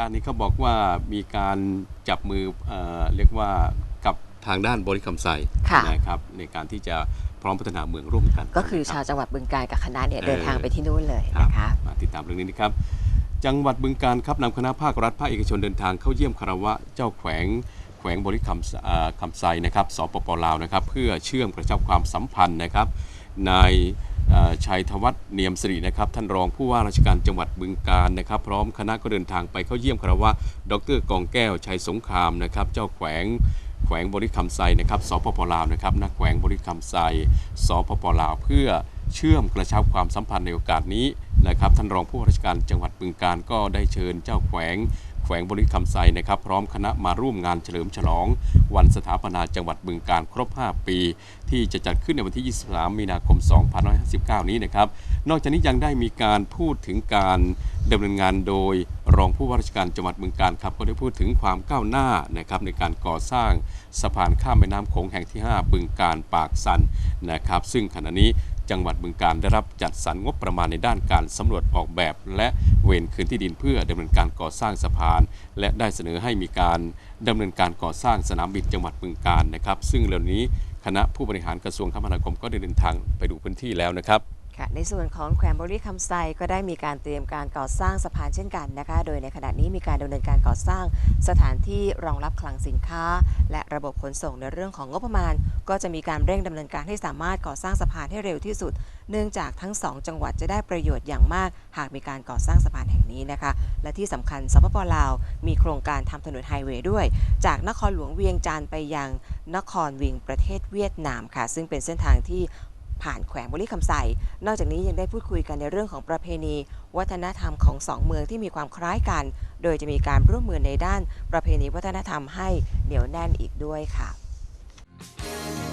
การนี้เขาบอกว่ามีการจับมือเอ่อเรียกว่ากับทางด้านบริคำไซค่ะ นะครับในการที่จะพร้อมพัฒนาเมืองร่วมกันก็คือนะชารัวบจังหวัดบึงกาฬกับคณะเนี่ยเออเดินทางไปที่นู่นเลยครับนะคะมาติดตามเรื่องนี้นะครับ จังหวัดบึงการครับนำคณะภาครัฐภาคเอกชนเดินทางเข้าเยี่ยมคารวะเจ้าแขวงแขวงบริคำเอ่อคำไซนะครับสปปลาวนะครับ เพื่อเชื่อมกระชับความสัมพันธ์นะครับ นายเอ่อ ชัยธวัฒน์เนียมสิรินะครับท่านรองผู้ว่าราชการจังหวัดบึงการนะครับ พร้อมคณะก็เดินทางไปเข้าเยี่ยมคารวะดรกองแก้วชัยสงครามนะครับ เจ้าแขวงแขวงบริคำไซนะครับสปปลาวนะครับนักแขวงบริคำไซสปปลาวเพื่อเชื่อมกระชับความสัมพันธ์ในโอกาสนี้นะครับท่านรองผู้ว่าราชการจังหวัดบึงการก็ได้เชิญเจ้าแขวง วงบริคำไซนะครับพร้อมคณะมาร่วมงานเฉลิมฉลอง วันสถาปนาจังหวัดบึงการครบ 5 ปี ที่จะจัดขึ้นในวันที่ 23 มีนาคม 2559 นี้นะครับ นอกจากนี้ยังได้มีการพูดถึงการดำเนินงานโดยรองผู้ว่าราชการจังหวัดบึงการครับก็ได้พูดถึงความก้าวหน้านะครับในการก่อสร้างสะพานข้ามแม่น้ำโขงแห่งที่ 5 บึงการปากสันนะครับ ซึ่งขณะนี้ จังหวัดบึงการได้รับจัดสรรงบประมาณในด้านการสำรวจออกแบบ และเวรคืนที่ดินเพื่อดำเนินการก่อสร้างสะพาน และได้เสนอให้มีการดำเนินการก่อสร้างสนามบินจังหวัดบึงการนะครับ ซึ่งเร็วนี้คณะผู้บริหารกระทรวงคมนาคมก็ได้เดินทางไปดูพื้นที่แล้วนะครับ ค่ะในส่วนของแขวงบริคำไซก็ได้มีการเตรียมการก่อสร้างสะพานเช่นกันนะคะ โดยในขณะนี้มีการดำเนินการก่อสร้างสถานที่รองรับคลังสินค้า และระบบขนส่งในเรื่องของงบประมาณ ก็จะมีการเร่งดำเนินการให้สามารถก่อสร้างสะพานให้เร็วที่สุด เนื่องจากทั้งสองจังหวัดจะได้ประโยชน์อย่างมาก หากมีการก่อสร้างสะพานแห่งนี้นะคะ และที่สำคัญสปปลาว มีโครงการทำถนนไฮเวย์ด้วย จากนครหลวงเวียงจันทร์ไปยังนครวียงประเทศเวียดนามค่ะ ซึ่งเป็นเส้นทางที่ ผ่านแขวงบริคำไสนอกจากนี้ยังได้พูดคุยกันในเรื่องของประเพณี วัฒนธรรมของสองเมืองที่มีความคล้ายกัน โดยจะมีการร่วมมือในด้านประเพณีวัฒนธรรมให้เหนียวแน่นอีกด้วยค่ะ